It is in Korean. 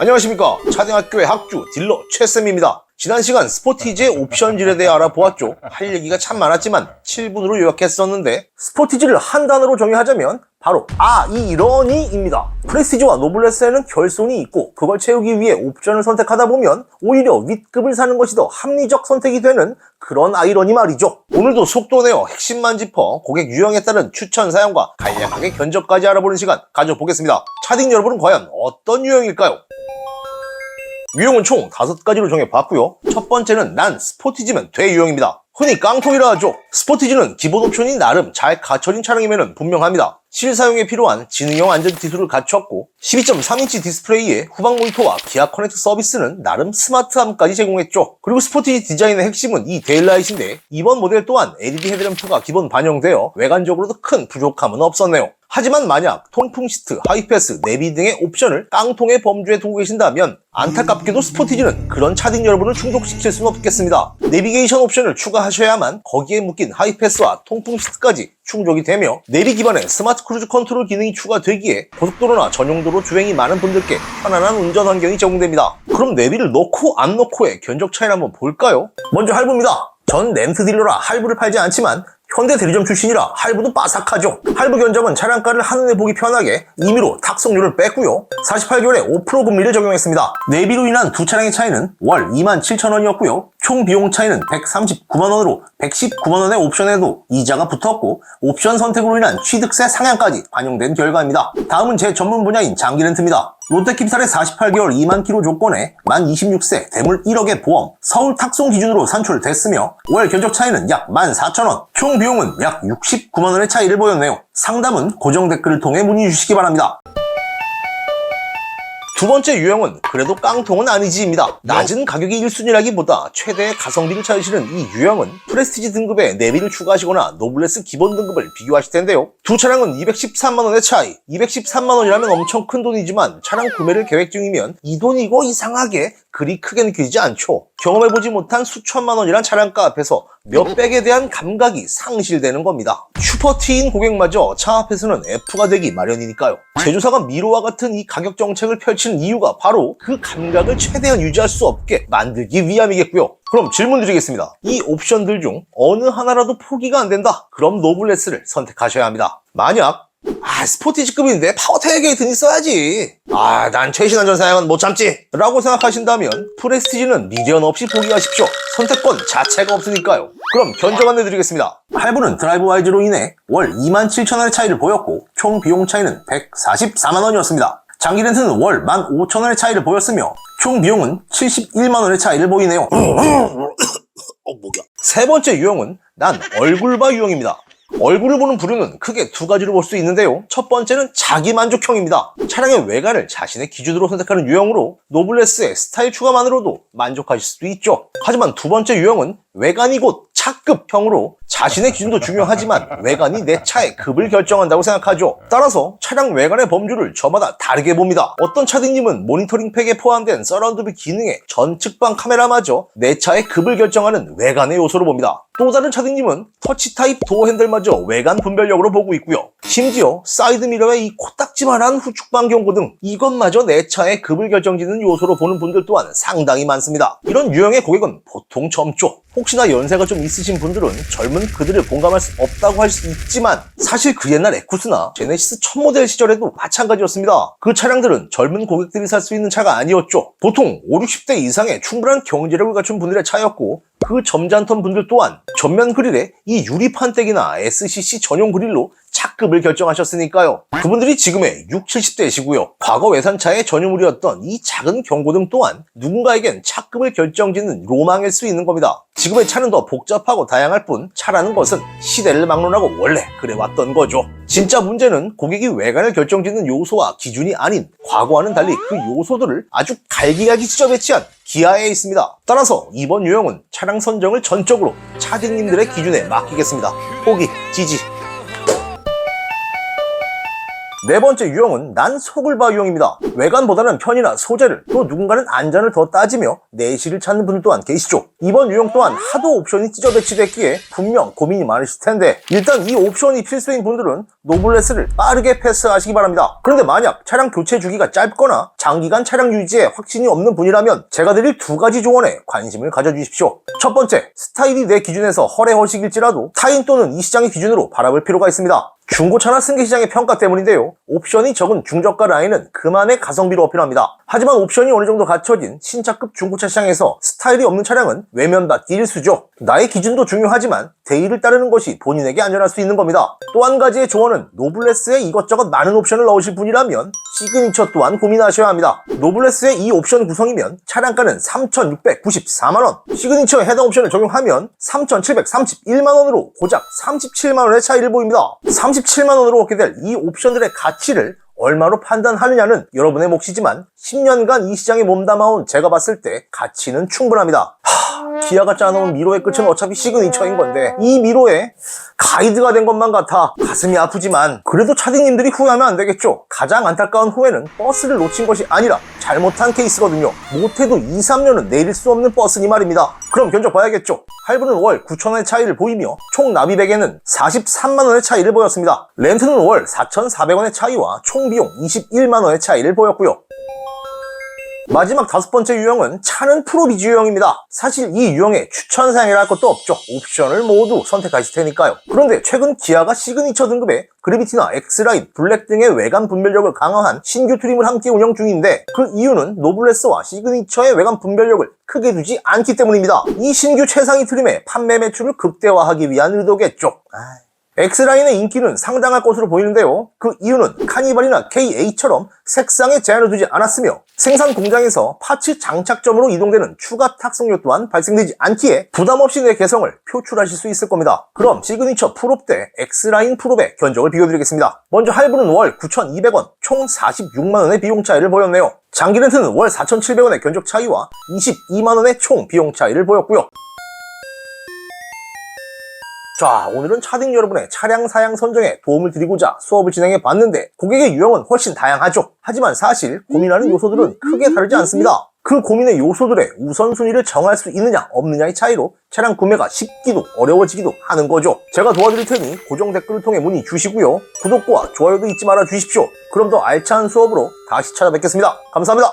안녕하십니까. 차등학교의 학주 딜러 최쌤입니다. 지난 시간 스포티지의 옵션질에 대해 알아보았죠. 할 얘기가 참 많았지만 7분으로 요약했었는데 스포티지를 한 단어로 정의하자면 바로 아이러니 입니다. 프레스티지와 노블레스에는 결손이 있고 그걸 채우기 위해 옵션을 선택하다 보면 오히려 윗급을 사는 것이 더 합리적 선택이 되는 그런 아이러니 말이죠. 오늘도 속도 내어 핵심만 짚어 고객 유형에 따른 추천 사용과 간략하게 견적까지 알아보는 시간 가져보겠습니다. 차딩 여러분은 과연 어떤 유형일까요? 유형은 총 다섯 가지로 정해봤고요. 첫 번째는 난 스포티지면 돼 유형입니다. 흔히 깡통이라 하죠. 스포티지는 기본 옵션이 나름 잘 갖춰진 차량이면 분명합니다. 실사용에 필요한 지능형 안전 기술을 갖췄고 12.3인치 디스플레이에 후방 모니터와 기아 커넥트 서비스는 나름 스마트함까지 제공했죠. 그리고 스포티지 디자인의 핵심은 이 데일라이트인데 이번 모델 또한 LED 헤드램프가 기본 반영되어 외관적으로도 큰 부족함은 없었네요. 하지만 만약 통풍 시트, 하이패스, 내비 등의 옵션을 깡통의 범주에 두고 계신다면 안타깝게도 스포티지는 그런 차딩 여러분을 충족시킬 수는 없겠습니다. 내비게이션 옵션을 추가하 셔야만 거기에 묶인 하이패스와 통풍 시트까지 충족이 되며 내비 기반의 스마트 크루즈 컨트롤 기능이 추가되기에 고속도로나 전용도로 주행이 많은 분들께 편안한 운전 환경이 제공됩니다. 그럼 내비를 넣고 안 넣고의 견적 차이를 한번 볼까요? 먼저 할부입니다. 전 렌트 딜러라 할부를 팔지 않지만 현대 대리점 출신이라 할부도 빠삭하죠. 할부 견적은 차량가를 한눈에 보기 편하게 임의로 탁송료를 뺐고요. 48개월에 5% 금리를 적용했습니다. 내비로 인한 두 차량의 차이는 월 27,000원이었고요. 총 비용 차이는 139만원으로 119만원의 옵션에도 이자가 붙었고 옵션 선택으로 인한 취득세 상향까지 반영된 결과입니다. 다음은 제 전문 분야인 장기 렌트입니다. 롯데캐피탈의 48개월 2만 킬로 조건에 만 26세 대물 1억의 보험 서울 탁송 기준으로 산출됐으며 월 견적 차이는 약 14,000원 총 비용은 약 69만원의 차이를 보였네요. 상담은 고정 댓글을 통해 문의 주시기 바랍니다. 두 번째 유형은 그래도 깡통은 아니지입니다. 낮은 가격이 1순위라기보다 최대의 가성비를 찾으시는 이 유형은 프레스티지 등급의 내비를 추가하시거나 노블레스 기본 등급을 비교하실 텐데요. 두 차량은 213만원의 차이. 213만원이라면 엄청 큰 돈이지만 차량 구매를 계획 중이면 이 돈이고 이상하게 그리 크게 느껴지지 않죠. 경험해보지 못한 수천만 원이란 차량가 앞에서 몇 백에 대한 감각이 상실되는 겁니다. 슈퍼티인 고객마저 차 앞에서는 F가 되기 마련이니까요. 제조사가 미로와 같은 이 가격 정책을 펼치는 이유가 바로 그 감각을 최대한 유지할 수 없게 만들기 위함이겠고요. 그럼 질문 드리겠습니다. 이 옵션들 중 어느 하나라도 포기가 안 된다. 그럼 노블레스를 선택하셔야 합니다. 만약 아 스포티지급인데 파워 테일게이트는 있어야지. 아 난 최신 안전 사양은 못 참지. 라고 생각하신다면 프레스티지는 미련 없이 포기하십시오. 선택권 자체가 없으니까요. 그럼 견적 안내 드리겠습니다. 할부는 드라이브 와이즈로 인해 월 27,000원의 차이를 보였고 총 비용 차이는 144만원이었습니다. 장기 렌트는 월 15,000원의 차이를 보였으며 총 비용은 71만원의 차이를 보이네요. 어, 목이야. 세 번째 유형은 난 얼굴바 유형입니다. 얼굴을 보는 부류는 크게 두 가지로 볼 수 있는데요. 첫 번째는 자기 만족형입니다. 차량의 외관을 자신의 기준으로 선택하는 유형으로 노블레스의 스타일 추가만으로도 만족하실 수도 있죠. 하지만 두 번째 유형은 외관이 곧 차급형으로 자신의 기준도 중요하지만 외관이 내 차의 급을 결정한다고 생각하죠. 따라서 차량 외관의 범주를 저마다 다르게 봅니다. 어떤 차등님은 모니터링 팩에 포함된 서라운드뷰 기능에 전측방 카메라마저 내 차의 급을 결정하는 외관의 요소로 봅니다. 또 다른 차등님은 터치 타입 도어 핸들마저 외관 분별력으로 보고 있고요. 심지어 사이드 미러의 이 코딱지만한 후측방 경고 등 이것마저 내 차의 급을 결정짓는 요소로 보는 분들 또한 상당히 많습니다. 이런 유형의 고객은 보통 젊죠. 혹시나 연세가 좀 있으신 분들은 젊은 그들을 공감할 수 없다고 할 수 있지만 사실 그 옛날 에쿠스나 제네시스 첫 모델 시절에도 마찬가지였습니다. 그 차량들은 젊은 고객들이 살 수 있는 차가 아니었죠. 보통 5, 60대 이상의 충분한 경제력을 갖춘 분들의 차였고 그 점잖던 분들 또한 전면 그릴에 이 유리판때기나 SCC 전용 그릴로 차급을 결정하셨으니까요. 그분들이 지금의 6, 70대시고요. 과거 외산차의 전유물이었던 이 작은 경고등 또한 누군가에겐 차급을 결정짓는 로망일 수 있는 겁니다. 지금의 차는 더 복잡하고 다양할 뿐 차라는 것은 시대를 막론하고 원래 그래왔던 거죠. 진짜 문제는 고객이 외관을 결정짓는 요소와 기준이 아닌 과거와는 달리 그 요소들을 아주 갈기갈기 찢어 배치한 기아에 있습니다. 따라서 이번 유형은 차량 선정을 전적으로 차주님들의 기준에 맡기겠습니다. 포기, 지지, 네 번째 유형은 난 속을 봐 유형입니다. 외관보다는 편이나 소재를 또 누군가는 안전을 더 따지며 내실을 찾는 분들 또한 계시죠. 이번 유형 또한 하도 옵션이 찢어 배치됐기에 분명 고민이 많으실 텐데 일단 이 옵션이 필수인 분들은 노블레스를 빠르게 패스하시기 바랍니다. 그런데 만약 차량 교체 주기가 짧거나 장기간 차량 유지에 확신이 없는 분이라면 제가 드릴 두 가지 조언에 관심을 가져주십시오. 첫 번째, 스타일이 내 기준에서 허례허식일지라도 타인 또는 이 시장의 기준으로 바라볼 필요가 있습니다. 중고차나 승계 시장의 평가 때문인데요. 옵션이 적은 중저가 라인은 그만의 가성비로 어필합니다. 하지만 옵션이 어느 정도 갖춰진 신차급 중고차 시장에서 스타일이 없는 차량은 외면받기 일수죠. 나의 기준도 중요하지만 대의를 따르는 것이 본인에게 안전할 수 있는 겁니다. 또 한 가지의 조언은 노블레스에 이것저것 많은 옵션을 넣으실 분이라면 시그니처 또한 고민하셔야 합니다. 노블레스의 이 옵션 구성이면 차량가는 3,694만원, 시그니처 해당 옵션을 적용하면 3,731만원으로 고작 37만원의 차이를 보입니다. 37만원으로 얻게 될 이 옵션들의 가치를 얼마로 판단하느냐는 여러분의 몫이지만 10년간 이 시장에 몸담아온 제가 봤을 때 가치는 충분합니다. 하, 기아가 짜놓은 미로의 끝은 어차피 시그니처인 건데 이 미로에 가이드가 된 것만 같아 가슴이 아프지만 그래도 차디님들이 후회하면 안 되겠죠. 가장 안타까운 후회는 버스를 놓친 것이 아니라 잘못한 케이스거든요. 못해도 2, 3년은 내릴 수 없는 버스니 말입니다. 그럼 견적 봐야겠죠. 할부는 월 9천원의 차이를 보이며 총 납입액에는 43만원의 차이를 보였습니다. 렌트는 월 4,400원의 차이와 총 비용 21만원의 차이를 보였고요. 마지막 다섯 번째 유형은 차는 프로비즈 유형입니다. 사실 이 유형에 추천 사양이라 할 것도 없죠. 옵션을 모두 선택하실 테니까요. 그런데 최근 기아가 시그니처 등급의 그래비티나 엑스라인, 블랙 등의 외관 분별력을 강화한 신규 트림을 함께 운영 중인데 그 이유는 노블레스와 시그니처의 외관 분별력을 크게 두지 않기 때문입니다. 이 신규 최상위 트림의 판매 매출을 극대화하기 위한 의도겠죠. 아이. X라인의 인기는 상당할 것으로 보이는데요. 그 이유는 카니발이나 KA처럼 색상에 제한을 두지 않았으며 생산 공장에서 파츠 장착점으로 이동되는 추가 탁송료 또한 발생되지 않기에 부담 없이 내 개성을 표출하실 수 있을 겁니다. 그럼 시그니처 프롭 대 X라인 프롭의 견적을 비교드리겠습니다. 먼저 할부는 월 9,200원, 총 46만원의 비용 차이를 보였네요. 장기 렌트는 월 4,700원의 견적 차이와 22만원의 총 비용 차이를 보였고요. 자, 오늘은 차딩 여러분의 차량 사양 선정에 도움을 드리고자 수업을 진행해 봤는데 고객의 유형은 훨씬 다양하죠. 하지만 사실 고민하는 요소들은 크게 다르지 않습니다. 그 고민의 요소들의 우선순위를 정할 수 있느냐 없느냐의 차이로 차량 구매가 쉽기도 어려워지기도 하는 거죠. 제가 도와드릴 테니 고정 댓글을 통해 문의 주시고요. 구독과 좋아요도 잊지 말아 주십시오. 그럼 더 알찬 수업으로 다시 찾아뵙겠습니다. 감사합니다.